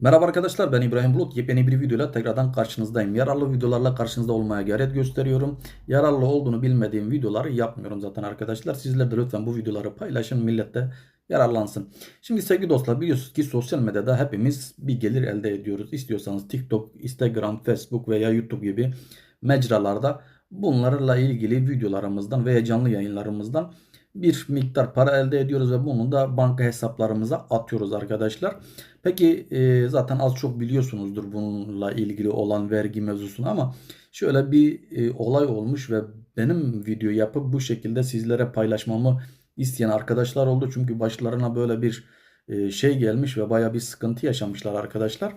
Merhaba arkadaşlar ben İbrahim Bulut. Yepyeni bir videoyla tekrardan karşınızdayım. Yararlı videolarla karşınızda olmaya gayret gösteriyorum. Yararlı olduğunu bilmediğim videoları yapmıyorum zaten arkadaşlar. Sizler de lütfen bu videoları paylaşın millet de yararlansın. Şimdi sevgili dostlar biliyorsunuz ki sosyal medyada hepimiz bir gelir elde ediyoruz. İstiyorsanız TikTok, Instagram, Facebook veya YouTube gibi mecralarda bunlarla ilgili videolarımızdan veya canlı yayınlarımızdan bir miktar para elde ediyoruz ve bunu da banka hesaplarımıza atıyoruz arkadaşlar. Peki e, zaten az çok biliyorsunuzdur bununla ilgili olan vergi mevzusunu ama şöyle bir e, olay olmuş ve benim video yapıp bu şekilde sizlere paylaşmamı isteyen arkadaşlar oldu. Çünkü başlarına böyle bir e, şey gelmiş ve baya bir sıkıntı yaşamışlar arkadaşlar.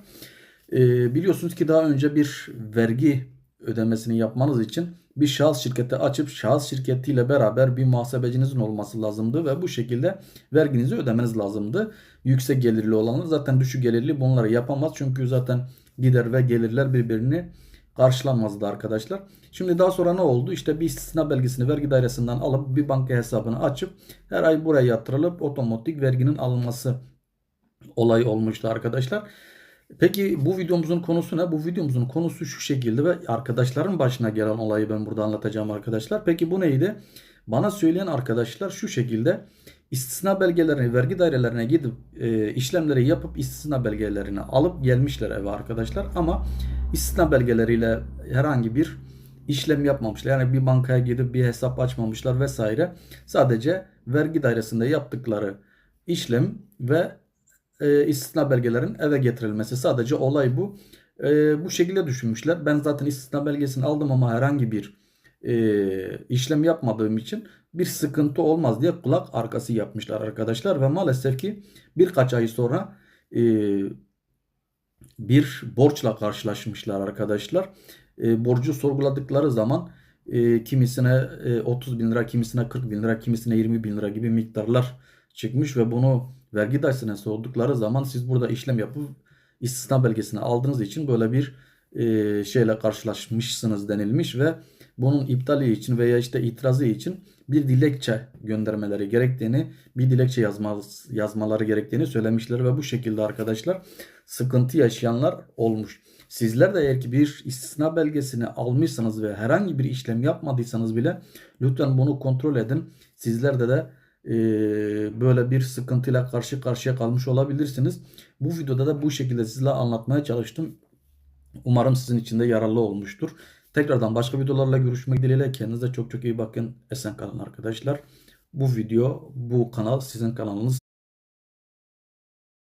Biliyorsunuz ki daha önce bir vergi ödemesini yapmanız için bir şahıs şirketi açıp şahıs şirketiyle beraber bir muhasebecinizin olması lazımdı ve bu şekilde verginizi ödemeniz lazımdı. Yüksek gelirli olanlar zaten düşük gelirli bunları yapamaz çünkü zaten gider ve gelirler birbirini karşılamazdı arkadaşlar. Şimdi daha sonra ne oldu? İşte bir istisna belgesini vergi dairesinden alıp bir banka hesabını açıp her ay buraya yatırılıp otomatik verginin alınması olay olmuştu arkadaşlar. Peki bu videomuzun konusu ne? Bu videomuzun konusu şu şekilde ve arkadaşların başına gelen olayı ben burada anlatacağım arkadaşlar. Peki bu neydi? Bana söyleyen arkadaşlar şu şekilde istisna belgelerini vergi dairelerine gidip e, işlemleri yapıp istisna belgelerini alıp gelmişler eve arkadaşlar. Ama istisna belgeleriyle herhangi bir işlem yapmamışlar. Yani bir bankaya gidip bir hesap açmamışlar vesaire. Sadece vergi dairesinde yaptıkları işlem ve e, istisna belgelerin eve getirilmesi. Sadece olay bu. E, bu şekilde düşünmüşler. Ben zaten istisna belgesini aldım ama herhangi bir e, işlem yapmadığım için bir sıkıntı olmaz diye kulak arkası yapmışlar arkadaşlar. Ve maalesef ki birkaç ay sonra e, bir borçla karşılaşmışlar arkadaşlar. E, borcu sorguladıkları zaman e, kimisine e, 30 bin lira, kimisine 40 bin lira, kimisine 20 bin lira gibi miktarlar çıkmış ve bunu vergi dairesine sordukları zaman siz burada işlem yapıp istisna belgesini aldığınız için böyle bir e, şeyle karşılaşmışsınız denilmiş ve bunun iptali için veya işte itirazı için bir dilekçe göndermeleri gerektiğini, bir dilekçe yazma, yazmaları gerektiğini söylemişler ve bu şekilde arkadaşlar sıkıntı yaşayanlar olmuş. Sizler de eğer ki bir istisna belgesini almışsanız ve herhangi bir işlem yapmadıysanız bile lütfen bunu kontrol edin. Sizlerde de e, böyle bir sıkıntıyla karşı karşıya kalmış olabilirsiniz. Bu videoda da bu şekilde sizle anlatmaya çalıştım. Umarım sizin için de yararlı olmuştur. Tekrardan başka videolarla görüşmek dileğiyle kendinize çok çok iyi bakın. Esen kalın arkadaşlar. Bu video, bu kanal sizin kanalınız.